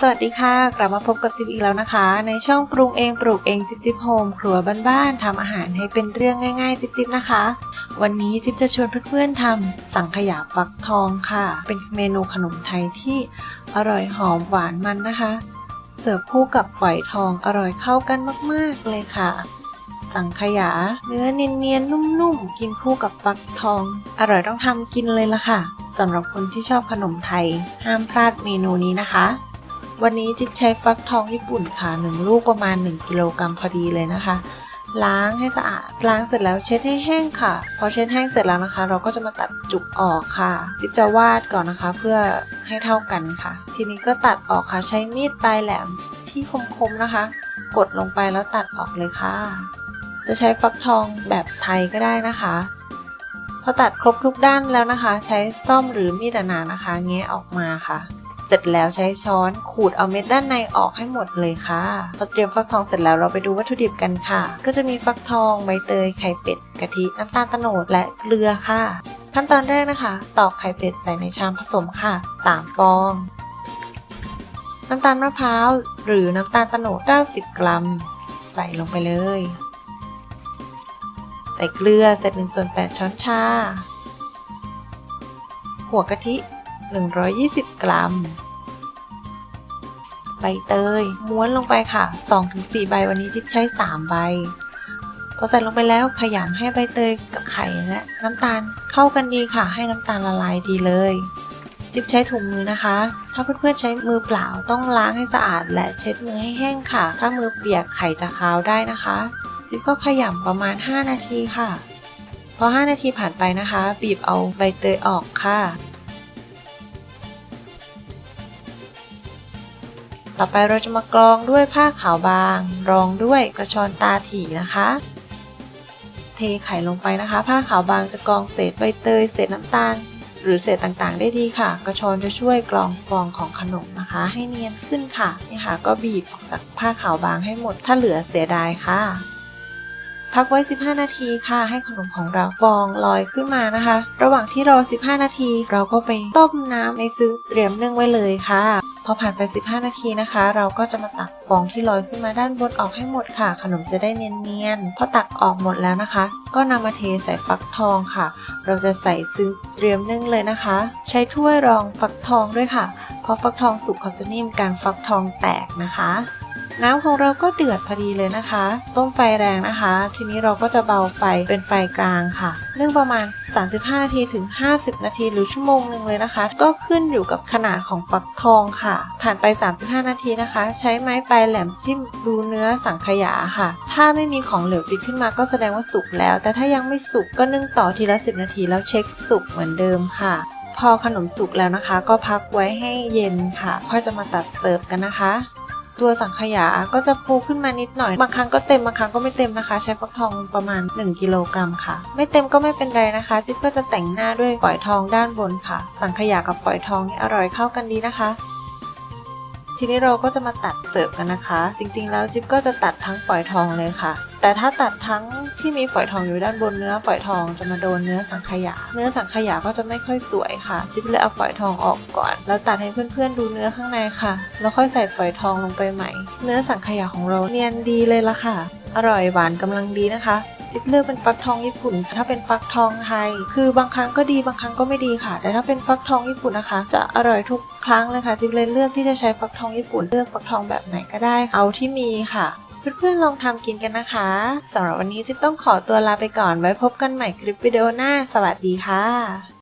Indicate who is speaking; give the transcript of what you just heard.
Speaker 1: สวัสดีค่ะ กลับมาพบกับจิ๊บอีกแล้วนะคะ ในช่องปรุงเองปลูกเองจิ๊บจิ๊บโฮมครัวบ้านๆทำอาหารให้เป็นเรื่องง่ายๆ จิ๊บจิ๊บนะคะ วันนี้จิ๊บจะชวนเพื่อนๆทำสังขยาฟักทองค่ะ เป็นเมนูขนมไทยที่อร่อยหอมหวานมันนะคะ เสิร์ฟคู่กับฝอยทองอร่อยเข้ากันมากๆเลยค่ะ สังขยา เนื้อเนียนๆนุ่มๆกินคู่กับฟักทอง อร่อยต้องทำกินเลยละค่ะสำหรับคนที่ชอบขนมไทย ห้ามพลาดเมนูนี้นะคะ วันนี้จิ๊บใช้ฟักทองญี่ปุ่นค่ะหนึ่งลูกประมาณ 1 กิโลกรัมพอดีเลยนะคะ ล้างให้สะอาดล้างเสร็จแล้วเช็ดให้แห้งค่ะ พอเช็ดแห้งเสร็จแล้วนะคะ เราก็จะมาตัดจุกออกค่ะจิ๊บจะวาดก่อนนะคะ เพื่อให้เท่ากันค่ะ ทีนี้ก็ตัดออกค่ะใช้มีดปลายแหลมที่คมๆนะคะ กดลงไปแล้วตัดออกเลยค่ะ จะใช้ฟักทองแบบไทยก็ได้นะคะพอตัดครบทุกด้านแล้วนะคะ ใช้ซ่อมหรือมีดหนาๆนะคะ แงะออกมาค่ะ เสร็จแล้วใช้ช้อนขูดเอาเม็ดด้านในออกให้หมดเลยค่ะพอเตรียมฟักทองเสร็จแล้วเราไปดูวัตถุดิบกันค่ะ ก็จะมีฟักทองใบเตยไข่เป็ดกะทิน้ำตาลโตโนดและเกลือค่ะ ขั้นตอนแรกนะคะตอกไข่เป็ดใส่ในชามผสมค่ะ 3 ฟอง น้ำตาลมะพร้าวหรือน้ำตาลโตโนด 90 กรัม ใส่ลงไปเลยใส่เกลือเสร็จ1ส่วน8ช้อนชา หัวกะทิ 120 กรัม ใบเตย ม้วนลงไปค่ะ 2-4 ใบวันนี้จิ๊บใช้ 3 ใบ พอใส่ลงไปแล้วขยำให้ใบเตยกับไข่และน้ำตาลเข้ากันดีค่ะ ให้น้ำตาลละลายดีเลย จิ๊บใช้ถุงมือนะคะ ถ้าเพื่อนๆใช้มือเปล่าต้องล้างให้สะอาด และเช็ดมือให้แห้งค่ะ ถ้ามือเปียกไข่จะคาวได้นะคะ จิ๊บก็ขยำประมาณ 5 นาทีค่ะ พอ 5 นาทีผ่านไปนะคะ บีบเอาใบเตยออกค่ะ ต่อไปเราจะมากรองด้วยผ้าขาวบาง รองด้วยกระชอนตาถี่นะคะ เทไข่ลงไปนะคะ ผ้าขาวบางจะกรองเศษใบเตยเศษน้ำตาล หรือเศษต่างๆ ได้ดีค่ะ กระชอนจะช่วยกรองฟองของขนมนะคะ ให้เนียนขึ้นค่ะนี่ค่ะ ก็บีบออกจากผ้าขาวบางให้หมดถ้าเหลือเสียดายค่ะ พักไว้ 15 นาทีค่ะ ให้ขนมของเราฟองลอยขึ้นมานะคะ ระหว่างที่รอ 15 นาที เราก็ไปต้มน้ำในซึ้งเตรียมนึ่งไว้เลยค่ะ พอผ่านไป 15 นาทีนะคะ เราก็จะมาตักฟองที่ลอยขึ้นมาด้านบนออกให้หมดค่ะ ขนมจะได้เนียนๆพอตักออกหมดแล้วนะคะ ก็นำมาเทใส่ฟักทองค่ะ เราจะใส่ซึ้งเตรียมนึ่งเลยนะคะ ใช้ถ้วยรองฟักทองด้วยค่ะพอฟักทองสุกเขาจะนิ่มการฟักทองแตกนะคะ น้ำของเราก็เดือดพอดีเลยนะคะ ต้มไฟแรงนะคะ ทีนี้เราก็จะเบาไฟเป็นไฟกลางค่ะนึ่งประมาณ 35 นาทีถึง 50 นาทีหรือชั่วโมงหนึ่งเลยนะคะ ก็ขึ้นอยู่กับขนาดของฟักทองค่ะ ผ่านไป 35 นาทีนะคะ ใช้ไม้ปลายแหลมจิ้มดูเนื้อสังขยาค่ะ ถ้าไม่มีของเหลวติดขึ้นมาก็แสดงว่าสุกแล้ว แต่ถ้ายังไม่สุกก็นึ่งต่อทีละ 10 นาทีแล้วเช็คสุกเหมือนเดิมค่ะพอขนมสุกแล้วนะคะ ก็พักไว้ให้เย็นค่ะ ค่อยจะมาตัดเสิร์ฟกันนะคะ ตัวสังขยาก็จะพูขึ้นมานิดหน่อย บางครั้งก็เต็มบางครั้งก็ไม่เต็มนะคะ ใช้ฟักทองประมาณ 1 กิโลกรัมค่ะ ไม่เต็มก็ไม่เป็นไรนะคะ จิ๊บก็จะแต่งหน้าด้วยฝอยทองด้านบนค่ะ สังขยากับฝอยทองนี่อร่อยเข้ากันดีนะคะ ทีนี้เราก็จะมาตัดเสิร์ฟกันนะคะ จริงๆ แล้วจิ๊บก็จะตัดทั้งฝอยทองเลยค่ะ แต่ถ้าตัดทั้งที่มีฝอยทองอยู่ด้านบนเนื้อฝอยทองจะมาโดนเนื้อสังขยา เนื้อสังขยาก็จะไม่ค่อยสวยค่ะ จิ๊บเลยเอาฝอยทองออกก่อน แล้วตัดให้เพื่อนๆดูเนื้อข้างในค่ะ แล้วค่อยใส่ฝอยทองลงไปใหม่ เนื้อสังขยาของเราเนียนดีเลยละค่ะ อร่อยหวานกำลังดีนะคะ จิ๊บเลือกเป็นฟักทองญี่ปุ่นค่ะถ้าเป็นฟักทองไทย คือบางครั้งก็ดีบางครั้งก็ไม่ดีค่ะ แต่ถ้าเป็นฟักทองญี่ปุ่นนะคะ จะอร่อยทุกครั้งเลยค่ะ จิ๊บเลยเลือกที่จะใช้ฟักทองญี่ปุ่น เลือกฟักทองแบบไหนก็ได้ เอาที่มีค่ะเพื่อนๆลองทำกินกันนะคะสำหรับวันนี้จิ๊บต้องขอตัวลาไปก่อน ไว้พบกันใหม่คลิปวิดีโอหน้า สวัสดีค่ะ